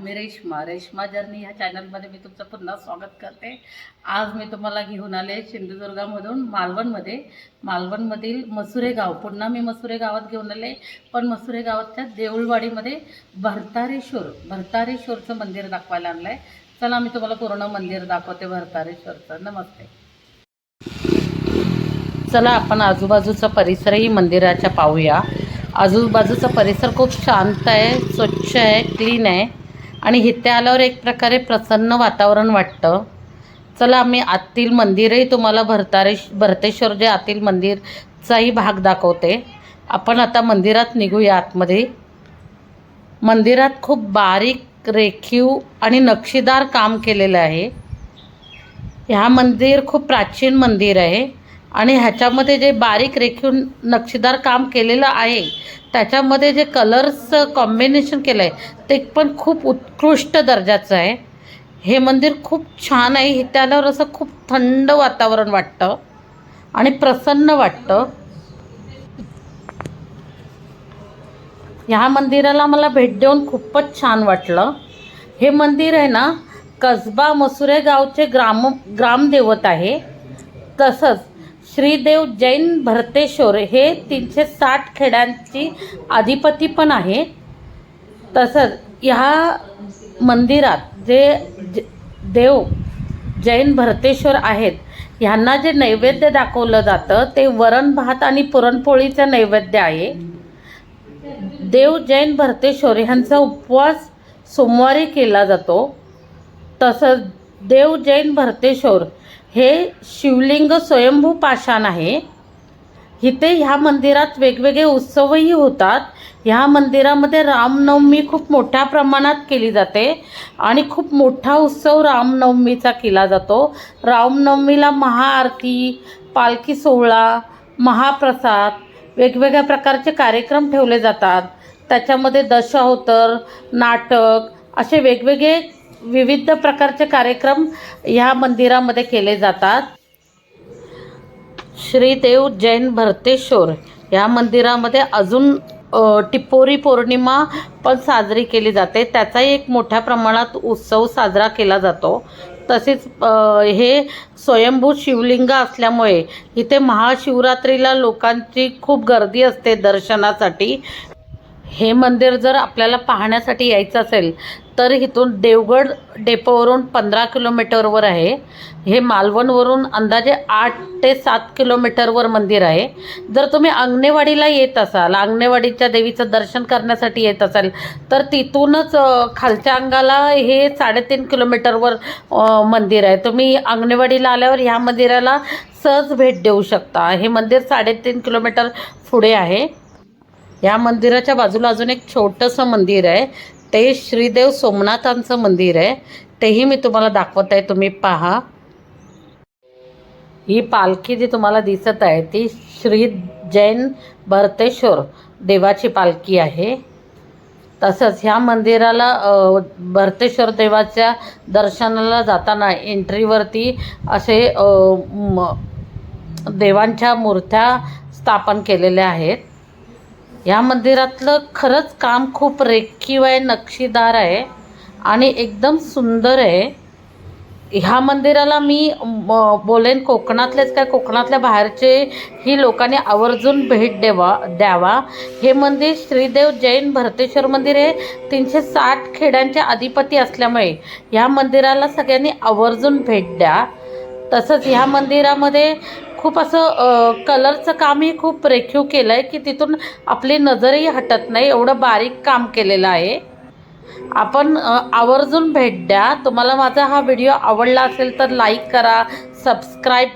मी Reshma Reshma journey ह्या चॅनलमध्ये मी तुमचं पुन्हा स्वागत करते. आज मी तुम्हाला घेऊन आले सिंधुदुर्गामधून मालवणमध्ये. मालवणमधील मसुरे गाव पुन्हा मी मसुरे गावात घेऊन आले. पण मसुरे गावातच्या देऊळवाडीमध्ये भरतारेश्वर भरतारेश्वरचं मंदिर दाखवायला आणलं आहे चला मी तुम्हाला पूर्ण मंदिर दाखवते भरतारेश्वरचं. नमस्ते. चला आपण आजूबाजूचा परिसरही मंदिराच्या पाहूया. आजूबाजूचा परिसर खूप शांत आहे स्वच्छ आहे क्लीन आहे. आणि इथे आल्यावर एक प्रकारे प्रसन्न वातावरण वाटतं. चला मी आतील मंदिरही तुम्हाला भरतारे भरतेश्वर जे आतील मंदिरचाही भाग दाखवते. आपण आता मंदिरात निघूया आतमध्ये. मंदिरात खूप बारीक रेखीव आणि नक्षीदार काम केलेलं आहे. ह्या मंदिर खूप प्राचीन मंदिर आहे. आणि ह्याच्यामध्ये जे बारीक रेखीव नक्षीदार काम केलेलं आहे त्याच्यामध्ये जे कलर्स कॉम्बिनेशन केलं आहे ते पण खूप उत्कृष्ट दर्जाचं आहे. हे मंदिर खूप छान आहे हे त्यावर असं खूप थंड वातावरण वाटतं आणि प्रसन्न वाटतं. ह्या मंदिराला मला भेट देऊन खूपच छान वाटलं. हे मंदिर आहे ना कसबा मसुरे गावचे ग्राम ग्रामदेवत आहे. तसंच श्रीदेव जैन भरतेश्वर हे तीनशे साठ खेड्यांची अधिपती पण आहे तसंच ह्या मंदिरात जे ज- देव जैन भरतेश्वर आहेत ह्यांना जे नैवेद्य दाखवलं जातं ते वरण भात आणि पुरणपोळीचं नैवेद्य आहे. देव जैन भरतेश्वर ह्यांचा उपवास सोमवारी केला जातो. तसंच देव जैन भरतेश्वर हे शिवलिंग स्वयंभू पाषाण आहे. इथे ह्या मंदिरात वेगवेगळे उत्सवही होतात. ह्या मंदिरामध्ये रामनवमी खूप मोठ्या प्रमाणात केली जाते आणि खूप मोठा उत्सव रामनवमीचा केला जातो. रामनवमीला महाआरती पालखी सोहळा महाप्रसाद वेगवेगळ्या प्रकारचे कार्यक्रम ठेवले जातात. त्याच्यामध्ये दशावतर नाटक असे वेगवेगळे विविध प्रकारचे कार्यक्रम ह्या मंदिरामध्ये केले जातात. श्रीदेव जैन भरतेश्वर ह्या मंदिरामध्ये अजून टिपोरी पौर्णिमा पण साजरी केली जाते. त्याचाही एक मोठ्या प्रमाणात उत्सव साजरा केला जातो. तसेच हे स्वयंभू शिवलिंग असल्यामुळे इथे महाशिवरात्रीला लोकांची खूप गर्दी असते दर्शनासाठी. हे मंदिर जर आपल्याला पाहण्यासाठी यायचं असेल तर इथून देवगड डेपोवरून पंधरा किलोमीटरवर आहे. हे मालवणवरून अंदाजे आठ ते सात किलोमीटरवर मंदिर आहे. जर तुम्ही अंगणेवाडीला येत असाल अंगणेवाडीच्या देवीचं दर्शन करण्यासाठी येत असाल तर तिथूनच खालच्या अंगाला हे साडेतीन किलोमीटरवर मंदिर आहे. तुम्ही अंगणेवाडीला आल्यावर ह्या मंदिराला सहज भेट देऊ शकता. हे मंदिर साडेतीन किलोमीटर पुढे आहे. या मंदिराच्या बाजूला अजून एक छोटंसं मंदिर आहे. ते श्रीदेव सोमनाथांचं मंदिर आहे. तेही मी तुम्हाला दाखवत आहे. तुम्ही पहा. ही पालखी जी तुम्हाला दिसत आहे ती श्री जैन भरतेश्वर देवाची पालखी आहे. तसंच ह्या मंदिराला भरतेश्वर देवाच्या दर्शनाला जाताना एंट्रीवरती असे म- देवांच्या मूर्त्या स्थापन केलेल्या आहेत. या मंदिरातलं खरंच काम खूप रेखीव आहे नक्षीदार आहे आणि एकदम सुंदर आहे. ह्या मंदिराला मी बोलेन कोकणातलेच काय कोकणातल्या बाहेरचे ही लोकांनी आवर्जून भेट द्यावा द्यावा. हे मंदिर श्रीदेव जैन भरतेश्वर मंदिर हे तीनशे साठ खेड्यांचे अधिपती असल्यामुळे ह्या मंदिराला सगळ्यांनी आवर्जून भेट द्या. तसंच ह्या मंदिरामध्ये खूप असं कलरचं कामही खूप रेखीव केलं आहे की तिथून आपली नजरही हटत नाही एवढं बारीक काम केलेलं आहे. आपण आवर्जून भेट द्या. तुम्हाला माझा हा व्हिडिओ आवडला असेल तर लाईक करा सबस्क्राईब